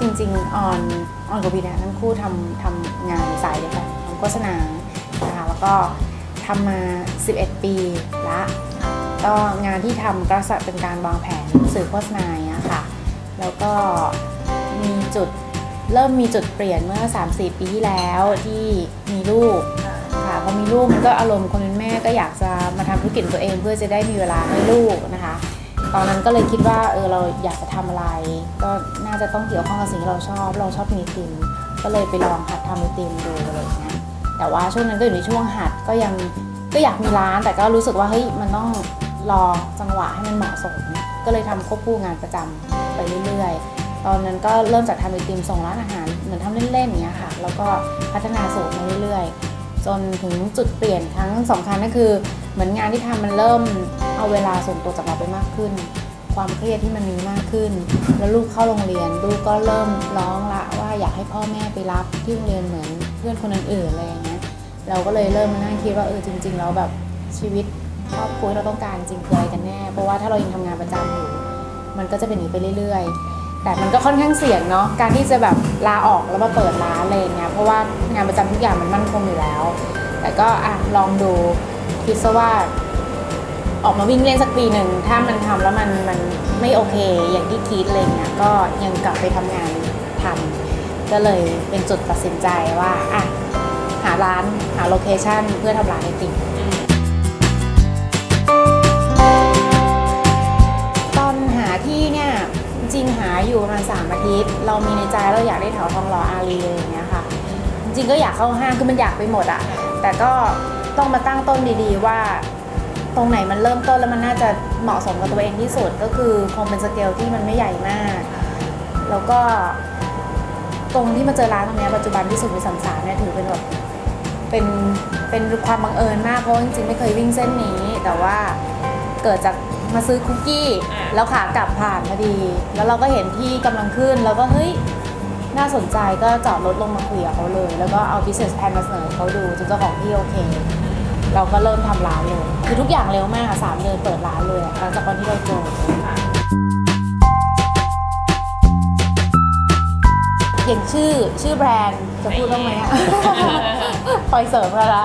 จริงๆออนออนกับพีเนี่ยทั้งคู่ทำทำงานสายเดียวกันทำโฆษณานะคะแล้วก็ทำมา 11 ปีละก็งานที่ทำก็จะเป็นการวางแผนสื่อโฆษณาอย่างเงี้ยค่ะ แล้วก็มีจุดเริ่มมีจุดเปลี่ยนเมื่อ 3-4 ปีที่แล้วที่มีลูกค่ะพอมีลูกมันก็อารมณ์คนเป็นแม่ก็อยากจะมาทำธุรกิจตัวเองเพื่อจะได้มีเวลาให้ลูกนะคะ ตอนนั้นก็เลยคิดว่าเออเราอยากจะทำอะไร ก็น่าจะต้องเกี่ยวข้องกับสิ่งที่เราชอบ เราชอบกินไอติม ก็เลยไปลองหัดทำไอติมดูอะไรอย่างเงี้ยแต่ว่าช่วงนั้นก็อยู่ในช่วงหัดก็ยังก็อยากมีร้าน แต่ก็รู้สึกว่าเฮ้ยมันต้องรอจังหวะให้มันเหมาะสม ก็เลยทำควบคู่งานประจำไปเรื่อยๆ ตอนนั้นก็เริ่มจากทำไอติมส่งร้านอาหารเหมือนทำเล่นๆอย่างเงี้ยค่ะ แล้วก็พัฒนาสูตรมาเรื่อยๆ จนถึงจุดเปลี่ยนครั้งสำคัญก็คือ เหมือนงานที่ทำมันเริ่มเอาเวลาส่วนตัวจากเราไปมากขึ้น ความเครียดที่มันมีมากขึ้น แล้วลูกเข้าโรงเรียนลูกก็เริ่มร้องละว่าอยากให้พ่อแม่ไปรับที่โรงเรียนเหมือนเพื่อนคนอื่นๆอะไรอย่างเงี้ยเราก็เลยเริ่มมานั่งคิดว่าเออจริงๆแล้วแบบชีวิตครอบครัวเราต้องการจริงคืออะไรกันแน่ เพราะว่าถ้าเรายังทำงานประจำอยู่มันก็จะเป็นอย่างนี้ไปเรื่อยๆ แต่มันก็ค่อนข้างเสี่ยงเนาะการที่จะแบบลาออกแล้วมาเปิดร้านอะไรเงี้ยเพราะว่างานประจำทุกอย่างมันมั่นคงอยู่แล้ว แต่ก็อะลองดู คิดซะว่าออกมาวิ่งเล่นสักปีหนึ่ง ถ้ามันทำแล้วมันมันไม่โอเคอย่างที่คิดอะไรเงี้ยก็ยังกลับไปทำงานทำก็เลยเป็นจุดตัดสินใจว่าอะหาร้านหาโลเคชั่นเพื่อทำร้านไอติมตอนหาที่เนี่ยจริงหาอยู่ประมาณสามอาทิตย์ เรามีในใจเราอยากได้แถวทองหล่ออารีอะไรอย่างเงี้ยค่ะ จริงก็อยากเข้าห้างคือมันอยากไปหมดอะแต่ก็ ต้องมาตั้งต้นดีๆว่า ตรงไหนมันเริ่มต้นแล้วมันน่าจะเหมาะสมกับตัวเองที่สุดก็คือคงเป็นสเกลที่มันไม่ใหญ่มาก แล้วก็ ตรงที่มาเจอร้านตรงนี้ปัจจุบันที่สุดในสัมสามเนี่ยถือเป็นแบบเป็นเป็นความบังเอิญมากเพราะจริงๆไม่เคยวิ่งเส้นนี้ แต่ว่าเกิดจากมาซื้อคุกกี้แล้วขากลับผ่านพอดี แล้วเราก็เห็นที่กำลังขึ้นแล้วก็เฮ้ยน่าสนใจก็จอดรถลงมาคุยกับเขาเลย แล้วก็เอา business plan มาเสนอเขาดูจนเจ้าของที่โอเค เราก็เริ่มทำร้านเลย คือทุกอย่างเร็วมากอะสามเดือนเปิดร้านเลยอะหลังจากวันที่เราเจออย่างชื่อชื่อแบรนด์จะพูดบ้างไหมอะคอยเสริมแล้วละ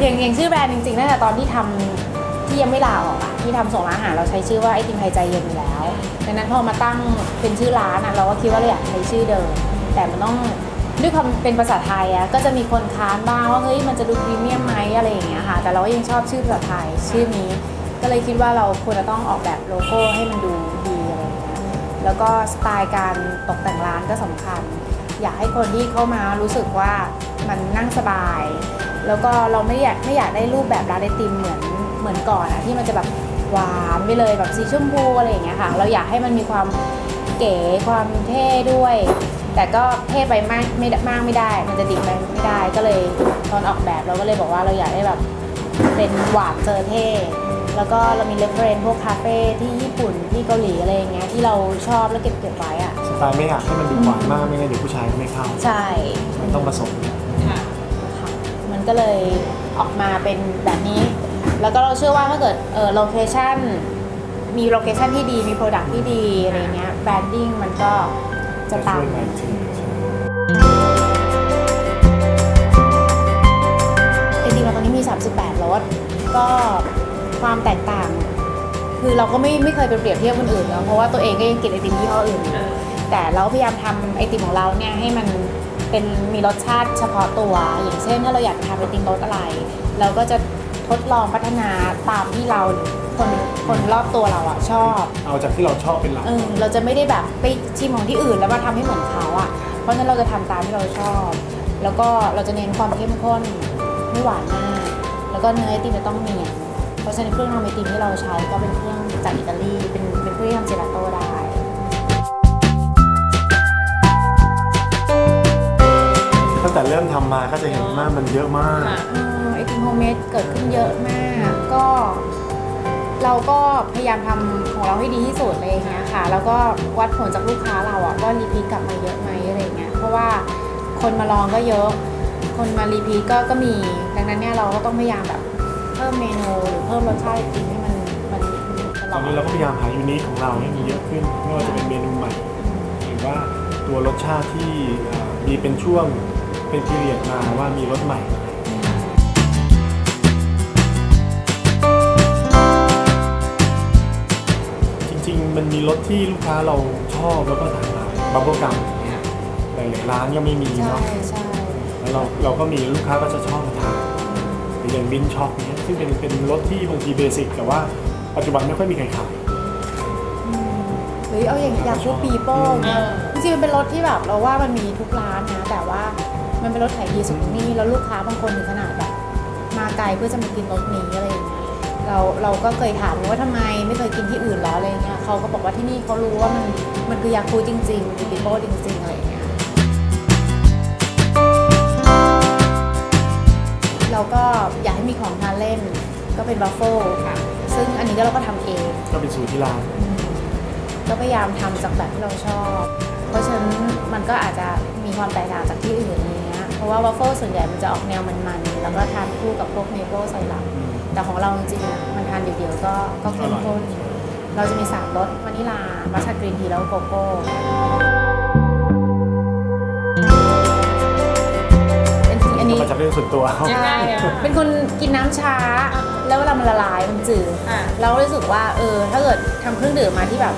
อย่างอย่างชื่อแบรนด์จริงๆตั้งแต่ตอนที่ทำที่ยังไม่ลาออกอะที่ทำส่งร้านอาหารเราใช้ชื่อว่าไอติมไทยใจเย็นอยู่แล้วดังนั้นพอมาตั้งเป็นชื่อร้านอะเราก็คิดว่าเราอยากใช้ชื่อเดิม แต่มันต้อง ด้วยความเป็นภาษาไทยอะก็จะมีคนค้านบ้างว่าเฮ้ยมันจะดูพรีเมียมไหมอะไรอย่างเงี้ยค่ะ แต่เราก็ยังชอบชื่อภาษาไทยชื่อนี้ ก็เลยคิดว่าเราควรจะต้องออกแบบโลโก้ให้มันดูดีอะไรอย่างเงี้ยแล้วก็สไตล์การตกแต่งร้านก็สำคัญ อยากให้คนที่เข้ามารู้สึกว่ามันนั่งสบาย แล้วก็เราไม่อยากไม่อยากได้รูปแบบร้านไอติมเหมือนเหมือนก่อนอะที่มันจะแบบหวานไปเลยแบบสีชมพูอะไรอย่างเงี้ยค่ะ เราอยากให้มันมีความเก๋ความเท่ด้วย แต่ก็เท่ไปมากไม่ได้มากไม่ได้ มันจะดิ่งไปไม่ได้ก็เลยตอนออกแบบเราก็เลยบอกว่าเราอยากได้แบบเป็นหวานเจอเท่แล้วก็เรามีเรฟเฟรนพวกคาเฟ่ที่ญี่ปุ่นที่เกาหลีอะไรอย่างเงี้ยที่เราชอบแล้วเก็บเก็บไว้อะสไตล์ไม่อยากให้มันดูหวานมากไม่งั้นเดี๋ยวผู้ชายไม่เข้าใช่มันต้องผสมค่ะมันก็เลยออกมาเป็นแบบนี้ แล้วก็เราเชื่อว่าถ้าเกิดเออโลเคชั่นมีโลเคชั่นที่ดีมีโปรดักที่ดีอะไรเงี้ยแบรนดิ้งมันก็ จะตามมาอีกทีใช่จริงๆเราตอนนี้มี 38รถก็ความแตกต่าง คือเราก็ไม่ไม่เคยไปเปรียบเทียบคนอื่นเนาะเพราะว่าตัวเองก็ยังกินไอติมยี่ห้ออื่น แต่เราพยายามทำไอติมของเราเนี่ยให้มันเป็นมีรสชาติเฉพาะตัว อย่างเช่น ถ้าเราอยากทำไอติมรสอะไร เราก็จะทดลองพัฒนาตามที่เรา คนคนรอบตัวเราอะชอบเอาจากที่เราชอบเป็นหลัก เออเราจะไม่ได้แบบไปชิมของที่อื่นแล้วมาทำให้เหมือนเขาอะ่ะเพราะฉะนั้นเราจะทำตามที่เราชอบ แล้วก็เราจะเน้นความเข้มข้นไม่หวานมากแล้วก็เนื้อไอติมจะต้องเนียนเพราะฉะนั้นเครื่องทำไอติมที่เราใช้ก็เป็นเครื่องจากอิตาลีเป็นเป็นเครื่องที่ทำเจลาโต้ได้ ตั้งแต่เริ่มทำมาก็จะเห็นว่ามันเยอะมาก เออไอติมโฮมเมดเกิดขึ้นเยอะมากก็ เราก็พยายามทำของเราให้ดีที่สุดอะไรอย่างเงี้ยค่ะ แล้วก็วัดผลจากลูกค้าเราอะว่ารีพีทกลับมาเยอะไหมอะไรเงี้ย เพราะว่าคนมาลองก็เยอะ คนมารีพีทก็ก็มี ดังนั้นเนี่ยเราก็ต้องพยายามแบบเพิ่มเมนูหรือเพิ่มรสชาติให้มันมันตลออนดนี้เราก็พยายามหายูนิคของเราให้มีเยอะขึ้นไม่ว่าจะเป็นเมนูใหม่ หรือว่าตัวรสชาติที่มีเป็นช่วงเป็นพีเรียดมาว่ามีรสใหม่ มันมีรสที่ลูกค้าเราชอบแล้วก็ถามหาบับเบิลกัมเนี่ยหลายๆร้านก็ไม่มีใช่เนาะใช่แล้วเราเราก็มีลูกค้าก็จะชอบมาทานหรืออย่างบินช็อกเนี้ยซึ่งเป็นเป็นรสที่บางทีเบสิกแต่ว่าปัจจุบันไม่ค่อยมีใครขาย หรือเอาอย่างอยากพูดปีโป้เนี่ยจริงๆมันเป็นรถที่แบบเราว่ามันมีทุกร้านนะแต่ว่ามันเป็นรถขายดีสุดที่นี่แล้วลูกค้าบางคนถึงขนาดแบบมาไกลเพื่อจะมากินรถนี้อะไรอย่างเงี้ย เราเราก็เคยถามว่าทำไมไม่เคยกินที่อื่นแล้วอะไรเงี้ยเขาก็บอกว่าที่นี่เขารู้ว่ามันมันคือยาคูจริงๆคือปีโป้จริงๆอะไรอย่างเงี้ยเราก็อยากให้มีของทานเล่นก็เป็นบัฟเฟิลค่ะ ซึ่งอันนี้ก็เราก็ทำเอง ก็เป็นสูตรที่ร้านก็พยายามทำจากแบบที่เราชอบ เพราะฉะนั้นมันก็อาจจะมีความแตกต่างจากที่อื่นอะไรเงี้ยเพราะว่าวัฟเฟิลส่วนใหญ่มันจะออกแนวมันๆ แล้วก็ทานคู่กับพวกเมเปิลไซรัป แต่ของเราจริงๆอะมันทานเดียวๆก็ก็เข้มข้น เราจะมีสามรสวานิลามัชชากรีนทีแล้วก็โกโก้เป็นทีอันนี้มาจากเรื่องส่วนตัวยังไงอะ เป็นคนกินน้ำช้า แล้วเวลามันละลายมันจืดอะ เราก็รู้สึกว่าเออถ้าเกิดทำเครื่องดื่มมาที่แบบ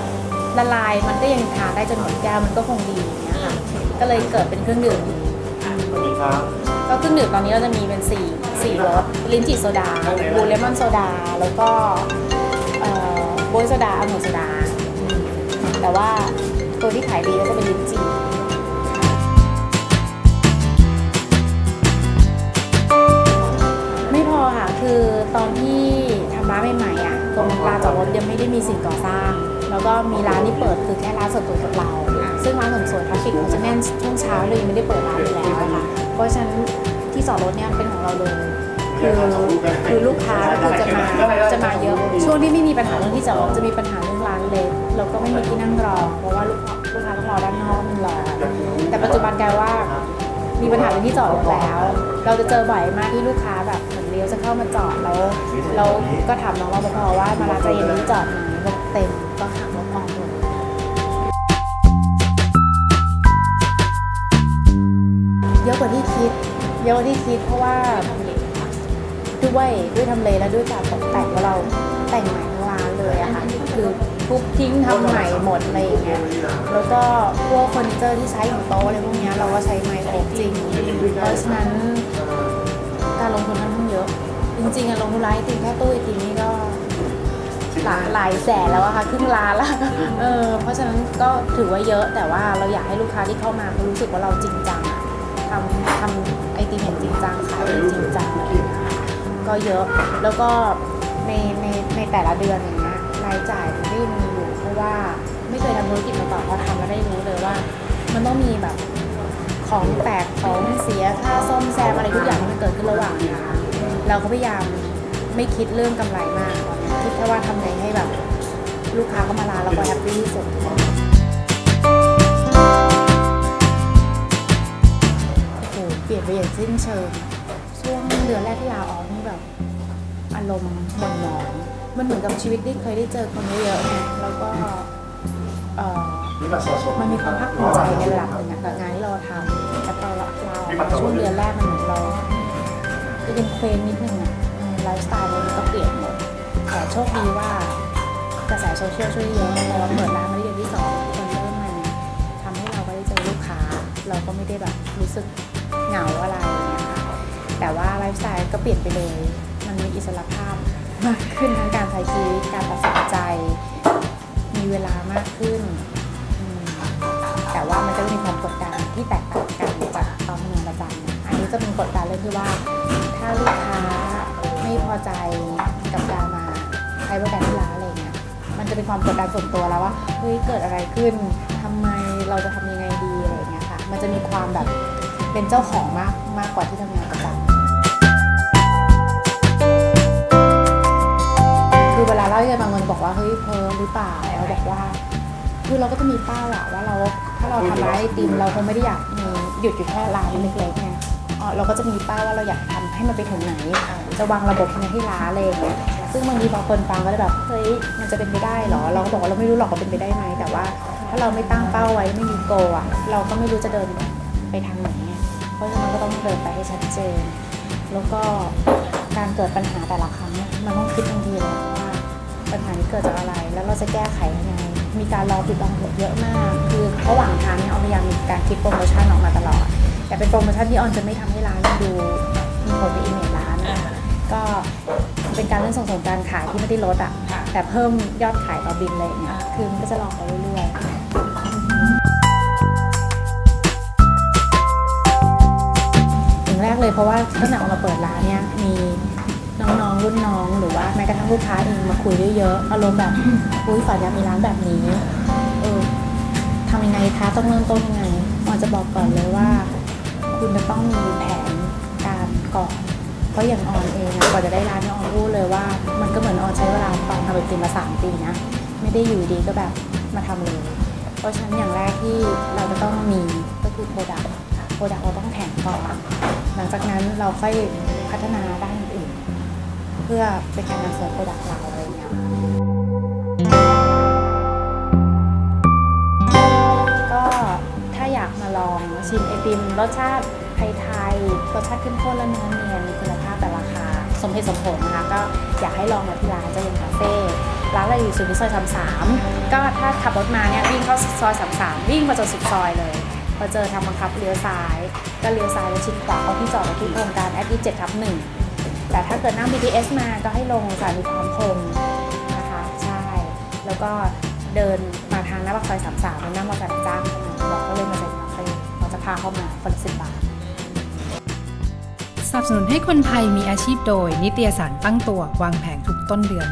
ละลายมันก็ยังทานได้จนหมดแก้วมันก็คงดีอย่างเงี้ยค่ะก็เลยเกิดเป็นเครื่องดื่มนี้สวัสดีครับ ก็เครื่องดื่มตอนนี้เราจะมีเป็นสี่สี่รสลิ้นจี่โซดาบลูเลมอนโซดา แล้วก็โบยโซดาองุ่นโซดา แต่ว่าตัวที่ขายดีก็จะเป็นลิ้นจี่ไม่พอค่ะ คือตอนที่ทำร้านใหม่ๆอะ ลานจอดรถยังไม่ได้มีสิ่งก่อสร้าง แล้วก็มีร้านที่เปิดคือแค่ร้านสดตัวกับเรา ซึ่งร้านเสริมสวยทราฟิกเขาจะแน่นช่วงเช้าเลยไม่ได้เปิดร้านอยู่แล้วอะค่ะเพราะฉะนั้นที่จอดรถเนี่ยเป็นของเราเลยคือคือลูกค้าก็คือจะมาจะมาเยอะ ช่วงที่ไม่มีปัญหาเรื่องที่จอดรถจะมีปัญหาเรื่องร้านเล็กแล้วก็ไม่มีที่นั่งรอ เพราะว่าลูกลูกค้าต้องรอด้านนอกมันรอแต่ปัจจุบันกลายว่ามีปัญหาเรื่องที่จอดรถแล้ว เราจะเจอบ่อยมากที่ลูกค้าแบบ เหมือนเลี้ยวจะเข้ามาจอดแล้วเราก็ถามน้องรปภว่ามาลานใจเย็นนี้จอดไหนบอกเต็มก็หักรถออกเลยเยอะกว่าที่คิด เยอะกว่าที่คิดเพราะว่าด้วยด้วยทำเลและด้วยการตกแต่งว่าเราแต่งใหม่ทั้งร้านเลยอะค่ะคือทุบทิ้งทำใหม่หมดอะไรอย่างเงี้ยแล้วก็พวกเฟอร์นิเจอร์ที่ใช้ของโต๊ะอะไรพวกเนี้ยเราก็ใช้ไม้โอ๊กจริง เพราะฉะนั้นการลงทุนค่อนข้างเย อะจริงๆอะลงทุนร้านไอติมแค่ตู้ไอติมนี่ก็หลายหลายแสนแล้วอะค่ะครึ่งล้านแล้วเออเพราะฉะนั้นก็ถือว่าเยอะแต่ว่าเราอยากให้ลูกค้าที่เข้ามาเขารู้สึกว่าเราจริงจังอะทำทำไอติมอย่างจริงจังขายอย่างจริงจังอะไรอย่างเงี้ยค่ะก็เยอะแล้วก็ในในในแต่ละเดือนอย่างเงี้ยรายจ่ายมันก็ยังมีอยู่เพราะว่าไม่เคยทำธุรกิจมาก่อนพอทำแล้วได้รู้เลยว่า มันต้องมีแบบของแตกของเสียค่าซ่อมแซมอะไรทุกอย่างที่มันเกิดขึ้นระหว่างทาง เราก็พยายามไม่คิดเรื่องกำไรมากตอนนี้คิดแค่ว่าทำไงให้แบบ ลูกค้าเข้ามาร้านเราก็แฮปปี้ที่สุดโอ้โหเปลี่ยนไปอย่างสิ้นเชิง ช่วงเดือนแรกที่ลาออกนี่แบบ อารมณ์หม่นหมองมันเหมือนกับชีวิตที่เคยได้เจอคนเยอะๆแล้วก็มันมีความภาคภูมิใจในระดับหนึ่งกับงานที่เราทำแต่พอเราเราช่วงเดือนแรกมันเหมือนเรา ก็ยังเคว้งนิดนึงอะไลฟ์สไตล์เรามันก็เปลี่ยนหมดแต่โชคดีว่ากระแสโซเชียลช่วยเยอะพอเราเปิดร้านมาได้เดือนที่สองคนเริ่มมาทำให้เราก็ได้เจอลูกค้า เราก็ไม่ได้แบบรู้สึกเหงาอะไรอย่างเงี้ยค่ะแต่ว่าไลฟ์สไตล์ก็เปลี่ยนไปเลย มันมีอิสระภาพมากขึ้นทั้งการใช้ชีวิตการตัดสินใจ มีเวลามากขึ้น แต่ว่ามันจะมีความกดดันที่แตกต่างกันจากตอนทำงานประจำนอันนี้จะเป็นกดดันเลยคือว่า ถ้าลูกค้าไม่พอใจกับการมาใช้บริการที่ร้านอะไรเงี้ยมันจะเป็นความกดดันส่วนตัวแล้วว่าเฮ้ยเกิดอะไรขึ้นทำไมเราจะทำยังไงดีอะไรเงี้ยค่ะ มันจะมีความแบบเป็นเจ้าของมากมากกว่าที่ทำงานประจำคือเวลาเล่าให้บางคนบอกว่าเฮ้ยเพ้อหรือเปล่าเราบอกว่าคือเราก็จะมีเป้าอะว่าเราถ้าเราทำร้านไอติมเราคงไม่ได้อยากมีหยุดอยู่แค่ร้านเล็กๆไงอ๋อเราก็จะมีเป้าว่าเราอยากทำ ให้มันไปถึงไหน จะวางระบบในที่ร้านอะไรอย่างเงี้ยซึ่งบางทีบางคนฟังก็จะแบบเฮ้ยมันจะเป็นไปได้เหรอ เราก็บอกว่าเราไม่รู้หรอกว่าเป็นไปได้ไหมแต่ว่า ถ้าเราไม่ตั้งเป้าไว้ไม่มีโกอะเราก็ไม่รู้จะเดินไปทางไหนเพราะฉะนั้นก็ต้องเดินไปให้ชัดเจน แล้วก็การเกิดปัญหาแต่ละครั้งมันต้องคิดทันทีเลยว่าปัญหานี้เกิดจากอะไร แล้วเราจะแก้ไขยังไงมีการลองผิดลองถูกเยอะมาก คือระหว่างทางเนี่ยออนพยายามมีการคิดโปรโมชั่นออกมาตลอด แต่เป็นโปรโมชั่นที่ออนจะไม่ทำให้ร้านดู มีผลกับอิมเมจร้านอะก็เป็นการเรื่องส่งเสริมการขายที่ไม่ได้ลดอะ แต่เพิ่มยอดขายต่อบินเลยเนี่ยคือมันก็จะลองไปเรื่อยๆอย่างแรกเลยเพราะว่าตั้งแต่ออกมาเปิดร้านเนี่ยมีน้องๆรุ่นน้องหรือว่าแม้กระทั่งลูกค้าเองมาคุยด้วยเยอะอารมณ์แบบอุ้ยฝันอยากมีร้านแบบนี้เออทำยังไงคะต้องเริ่มต้นยังไงออนจะบอกก่อนเลยว่า คุณจะต้องมีแผน ก่อน เพราะอย่างออนเองอะกว่าจะได้ร้านเนี่ยออนรู้เลยว่า มันก็เหมือนออนใช้เวลาตอนทำไอติมมาสามปีนะ ไม่ได้อยู่ดีก็แบบมาทำเลย เพราะฉะนั้นอย่างแรกที่เราจะต้องมีก็คือโปรดักต์โปรดักต์เราต้องแข็งก่อน หลังจากนั้นเราค่อยพัฒนาด้านอื่น เพื่อเป็นการนำเสนอโปรดักต์เราอะไรอย่างเงี้ยก็ถ้าอยากมาลองชิมไอติมรสชาติไทยๆ รสชาติเข้มข้นและเนื้อเนียนมีคุณภาพแต่ราคา สมเหตุสมผลนะคะ ก็อยากให้ลองมาที่ร้านเจริญคาเฟ่ร้านเราอยู่สุขุมวิทซอยสามสามก็ถ้าขับรถมาเนี่ยวิ่งเข้าซอยสามสามวิ่งมาจนสุดซอยเลยพอเจอทางบังคับเลี้ยวซ้าย ก็เลี้ยวซ้ายแล้วชิดขวาเข้าที่จอดรถที่โครงการแอดดี้เจ็ดทับหนึ่งแต่ถ้าเกิดนั่ง BTS มาก็ให้ลงสถานีพร้อมพงษ์นะคะใช่ แล้วก็เดินมาทางหน้าปากซอยสามสามแล้วนั่งมอเตอร์ไซค์จ้างเข้ามาบอกก็เลยมาเซ็นคาเฟ่เราจะพาเข้ามาคนละสิบบาท สนับสนุนให้คนไทยมีอาชีพโดย นิตยสารตั้งตัววางแผงทุกต้นเดือน